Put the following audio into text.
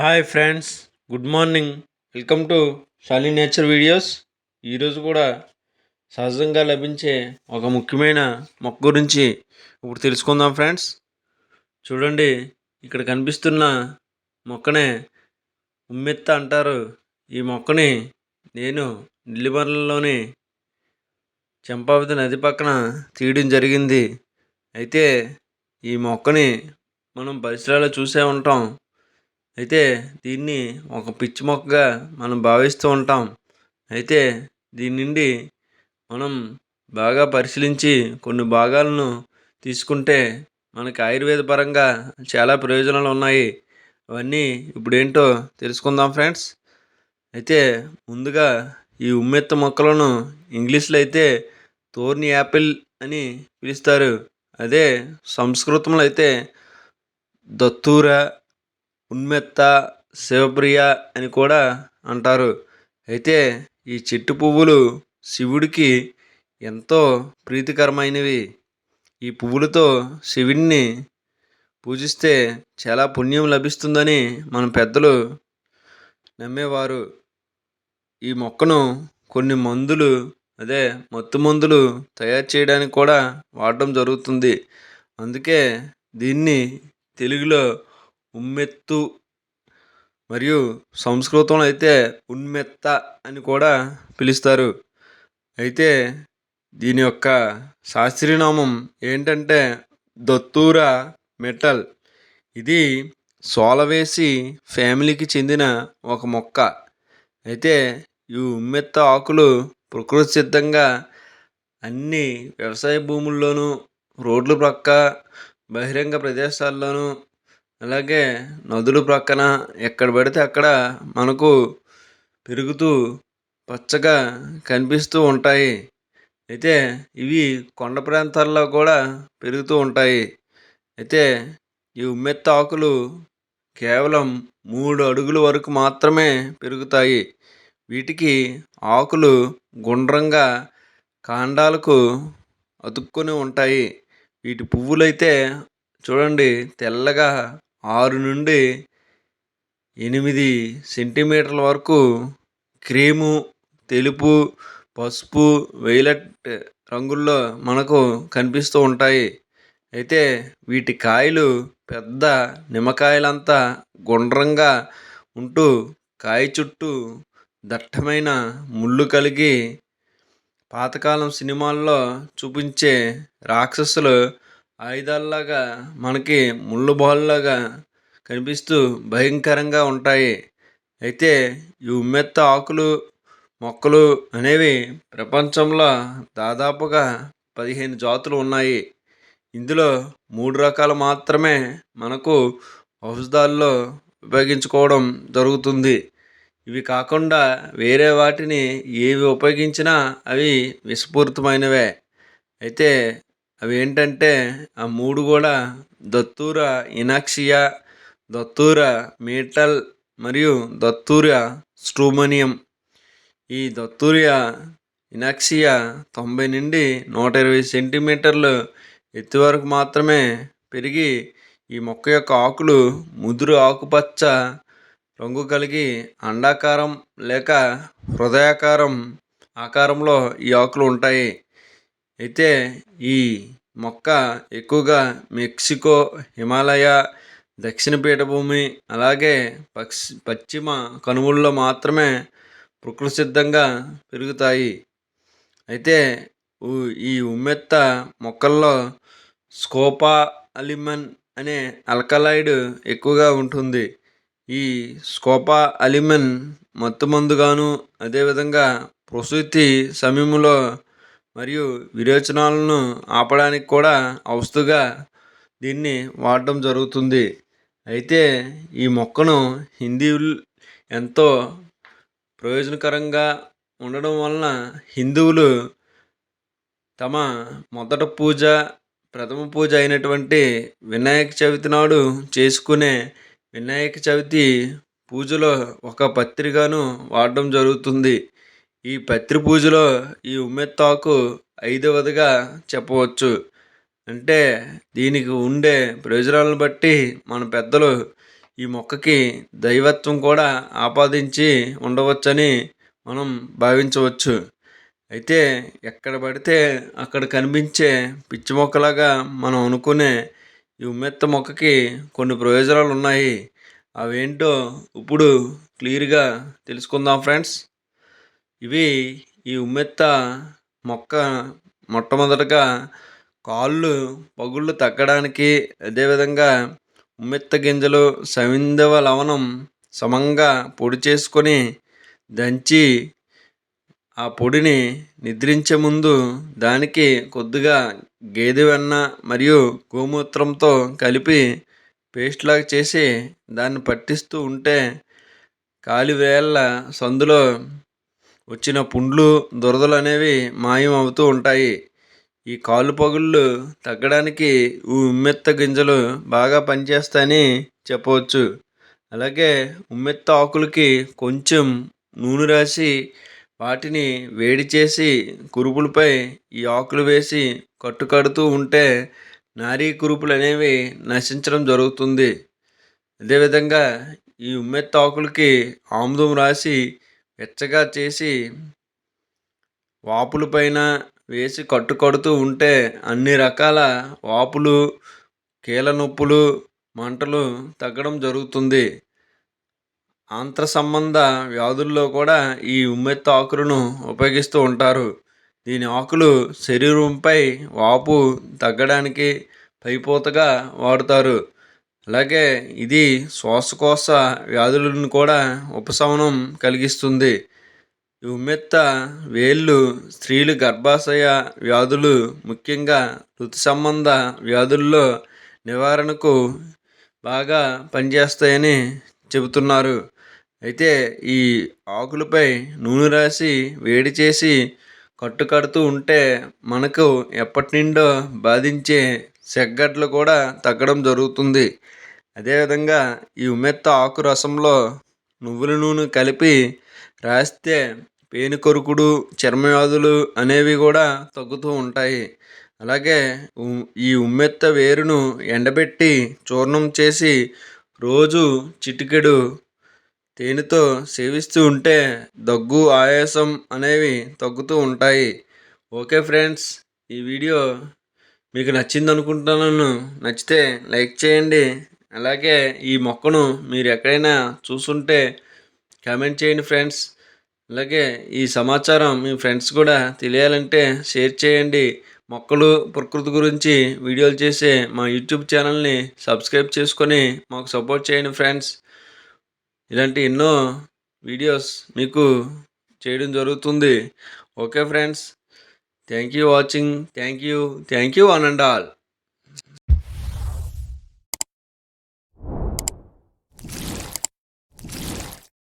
Hi friends good morning welcome to Shali nature videos ఈరోజు కూడా సహజంగా లభించే ఒక ముఖ్యమైన మొక్క గురించి ఇప్పుడు తెలుసుకుందాం ఫ్రెండ్స్ చూడండి ఇక్కడ కనిపిస్తున్న మొక్కనే ఉమ్మెత్త అంటారు. ఈ మొక్కని నేను నెల్లిమర్లలోని చంపావతి నది పక్కన తీయడం జరిగింది. అయితే ఈ మొక్కని మనం పరిసరాల్లో చూసే ఉంటాం. అయితే దీన్ని ఒక పిచ్చి మొక్కగా మనం భావిస్తూ ఉంటాం. అయితే దీని నుండి మనం బాగా పరిశీలించి కొన్ని భాగాలను తీసుకుంటే మనకి ఆయుర్వేద పరంగా చాలా ప్రయోజనాలు ఉన్నాయి. అవన్నీ ఇప్పుడేంటో తెలుసుకుందాం ఫ్రెండ్స్. అయితే ముందుగా ఈ ఉమ్మెత్త మొక్కలను ఇంగ్లీష్లో అయితే తోర్ని యాపిల్ అని పిలుస్తారు. అదే సంస్కృతంలో అయితే దత్తూర ఉన్మెత్త శివప్రియ అని కూడా అంటారు. అయితే ఈ చెట్టు పువ్వులు శివుడికి ఎంతో ప్రీతికరమైనవి. ఈ పువ్వులతో శివుడిని పూజిస్తే చాలా పుణ్యం లభిస్తుందని మన పెద్దలు నమ్మేవారు. ఈ మొక్కను కొన్ని మందులు అదే మత్తు మందులు తయారు చేయడానికి కూడా వాడడం జరుగుతుంది. అందుకే దీన్ని తెలుగులో ఉమ్మెత్తు. మరియు సంస్కృతంలో అయితే ఉన్మెత్త అని కూడా పిలుస్తారు. అయితే దీని యొక్క శాస్త్రీయనామం ఏంటంటే దత్తూర మెటల్. ఇది సోలవేసి ఫ్యామిలీకి చెందిన ఒక మొక్క. అయితే ఈ ఉమ్మెత్త ఆకులు ప్రకృతి సిద్ధంగా అన్ని వ్యవసాయ భూముల్లోనూ రోడ్ల ప్రక్క బహిరంగ ప్రదేశాల్లోనూ అలాగే నదుల ప్రక్కన ఎక్కడ పడితే అక్కడ మనకు పెరుగుతూ పచ్చగా కనిపిస్తూ ఉంటాయి. అయితే ఇవి కొండ ప్రాంతాల్లో కూడా పెరుగుతూ ఉంటాయి. అయితే ఈ ఉమ్మెత్త ఆకులు కేవలం మూడు అడుగుల వరకు మాత్రమే పెరుగుతాయి. వీటికి ఆకులు గుండ్రంగా కాండాలకు అతుక్కొని ఉంటాయి. వీటి పువ్వులైతే చూడండి తెల్లగా ఆరు నుండి ఎనిమిది సెంటీమీటర్ల వరకు క్రీము తెలుపు పసుపు వైలెట్ రంగుల్లో మనకు కనిపిస్తూ ఉంటాయి. అయితే వీటి కాయలు పెద్ద నిమ్మకాయలంతా గుండ్రంగా ఉంటూ కాయ చుట్టూ దట్టమైన ముళ్ళు కలిగి పాతకాలం సినిమాల్లో చూపించే రాక్షసులు ఆయుధాల్లాగా మనకి ముళ్ళు బాల్లాగా కనిపిస్తూ భయంకరంగా ఉంటాయి. అయితే ఈ ఉమ్మెత్త ఆకులు మొక్కలు అనేవి ప్రపంచంలో దాదాపుగా పదిహేను జాతులు ఉన్నాయి. ఇందులో మూడు రకాలు మాత్రమే మనకు ఔషధాల్లో ఉపయోగించుకోవడం జరుగుతుంది. ఇవి కాకుండా వేరే వాటిని ఏవి ఉపయోగించినా అవి విషపూరితమైనవే. అయితే అవి ఏంటంటే ఆ మూడు కూడా దత్తూర ఇనాక్షియా దత్తూర మీటల్ మరియు దత్తూర స్ట్రూమనియం. ఈ దత్తూరియా ఇనాక్సియా తొంభై నుండి నూట ఇరవై సెంటీమీటర్లు ఎత్తు వరకు మాత్రమే పెరిగి ఈ మొక్క యొక్క ఆకులు ముదురు ఆకుపచ్చ రంగు కలిగి అండాకారం లేక హృదయాకారం ఆకారంలో ఈ ఆకులు ఉంటాయి. అయితే ఈ మొక్క ఎక్కువగా మెక్సికో హిమాలయ దక్షిణ పీఠభూమి అలాగే పక్షి పశ్చిమ కనుమల్లో మాత్రమే ప్రకృతి సిద్ధంగా పెరుగుతాయి. అయితే ఈ ఉమ్మెత్త మొక్కల్లో స్కోపా అలిమన్ అనే అల్కలాయిడ్ ఎక్కువగా ఉంటుంది. ఈ స్కోపా అలిమన్ మత్తుమందుగాను అదేవిధంగా ప్రసూతి సమయంలో మరియు విరేచనాలను ఆపడానికి కూడా ఔషధిగా దీన్ని వాడడం జరుగుతుంది. అయితే ఈ మొక్కను హిందువులు ఎంతో ప్రయోజనకరంగా ఉండడం వలన హిందువులు తమ మొదట పూజ ప్రథమ పూజ అయినటువంటి వినాయక చవితి నాడు చేసుకునే వినాయక చవితి పూజలో ఒక పత్రికను వాడడం జరుగుతుంది. ఈ పత్రి పూజలో ఈ ఉమ్మెత్తాకు ఐదవదిగా చెప్పవచ్చు. అంటే దీనికి ఉండే ప్రయోజనాలను బట్టి మన పెద్దలు ఈ మొక్కకి దైవత్వం కూడా ఆపాదించి ఉండవచ్చని మనం భావించవచ్చు. అయితే ఎక్కడ పడితే అక్కడ కనిపించే పిచ్చి మొక్కలాగా మనం అనుకునే ఈ ఉమ్మెత్త మొక్కకి కొన్ని ప్రయోజనాలు ఉన్నాయి అవేంటో ఇప్పుడు క్లియర్గా తెలుసుకుందాం ఫ్రెండ్స్. ఇవి ఈ ఉమ్మెత్త మొక్క మొట్టమొదటగా కాళ్ళు పగుళ్ళు తగ్గడానికి అదేవిధంగా ఉమ్మెత్త గింజలు సవింధవ లవణం సమంగా పొడి చేసుకొని దంచి ఆ పొడిని నిద్రించే ముందు దానికి కొద్దిగా గేదె వెన్న మరియు గోమూత్రంతో కలిపి పేస్ట్ లాగా చేసి దాన్ని పట్టిస్తూ ఉంటే కాలివేళ్ళ సందులో వచ్చిన పుండ్లు దురదలు అనేవి మాయం అవుతూ ఉంటాయి. ఈ కాలు పగుళ్ళు తగ్గడానికి ఉమ్మెత్త గింజలు బాగా పనిచేస్తాయని చెప్పవచ్చు. అలాగే ఉమ్మెత్త ఆకులకి కొంచెం నూనె రాసి వాటిని వేడి చేసి కురుపులపై ఈ ఆకులు వేసి కట్టుకడుతూ ఉంటే నారీ కురుపులు అనేవి నశించడం జరుగుతుంది. అదేవిధంగా ఈ ఉమ్మెత్త ఆకులకి ఆముదం రాసి వెచ్చగా చేసి వాపుల పైన వేసి కట్టు కడుతూ ఉంటే అన్ని రకాల వాపులు కీళ్ళ నొప్పులు మంటలు తగ్గడం జరుగుతుంది. ఆంత్ర సంబంధ వ్యాధుల్లో కూడా ఈ ఉమ్మెత్త ఆకులను ఉపయోగిస్తూ ఉంటారు. దీని ఆకులు శరీరంపై వాపు తగ్గడానికి పైపోతగా వాడుతారు. అలాగే ఇది శ్వాసకోశ వ్యాధులను కూడా ఉపశమనం కలిగిస్తుంది. ఉమ్మెత్త వేళ్ళు స్త్రీలు గర్భాశయ వ్యాధులు ముఖ్యంగా ఋతు సంబంధ వ్యాధుల్లో నివారణకు బాగా పనిచేస్తాయని చెబుతున్నారు. అయితే ఈ ఆకులపై నూనె రాసి వేడి చేసి కట్టు కడుతూ ఉంటే మనకు ఎప్పటి నుండో బాధించే సెగ్గట్లు కూడా తగ్గడం జరుగుతుంది. అదేవిధంగా ఈ ఉమ్మెత్త ఆకు రసంలో నువ్వుల నూనె కలిపి రాస్తే పేనుకొరుకుడు చర్మవ్యాధులు అనేవి కూడా తగ్గుతూ ఉంటాయి. అలాగే ఈ ఉమ్మెత్త వేరును ఎండబెట్టి చూర్ణం చేసి రోజు చిటికెడు తేనెతో సేవిస్తూ ఉంటే దగ్గు ఆయాసం అనేవి తగ్గుతూ ఉంటాయి. ఓకే ఫ్రెండ్స్ ఈ వీడియో మీకు నచ్చింది అనుకుంటున్నాను నచ్చితే లైక్ చేయండి. అలాగే ఈ మొక్కను మీరు ఎక్కడైనా చూసుంటే కామెంట్ చేయండి ఫ్రెండ్స్. అలాగే ఈ సమాచారం మీ ఫ్రెండ్స్ కూడా తెలియాలంటే షేర్ చేయండి. మొక్కలు ప్రకృతి గురించి వీడియోలు చేసే మా యూట్యూబ్ ఛానల్ని సబ్స్క్రైబ్ చేసుకొని మాకు సపోర్ట్ చేయండి ఫ్రెండ్స్. ఇలాంటి ఎన్నో వీడియోస్ మీకు చేయడం జరుగుతుంది. Okay friends. Thank you watching. Thank you. Thank you one and all.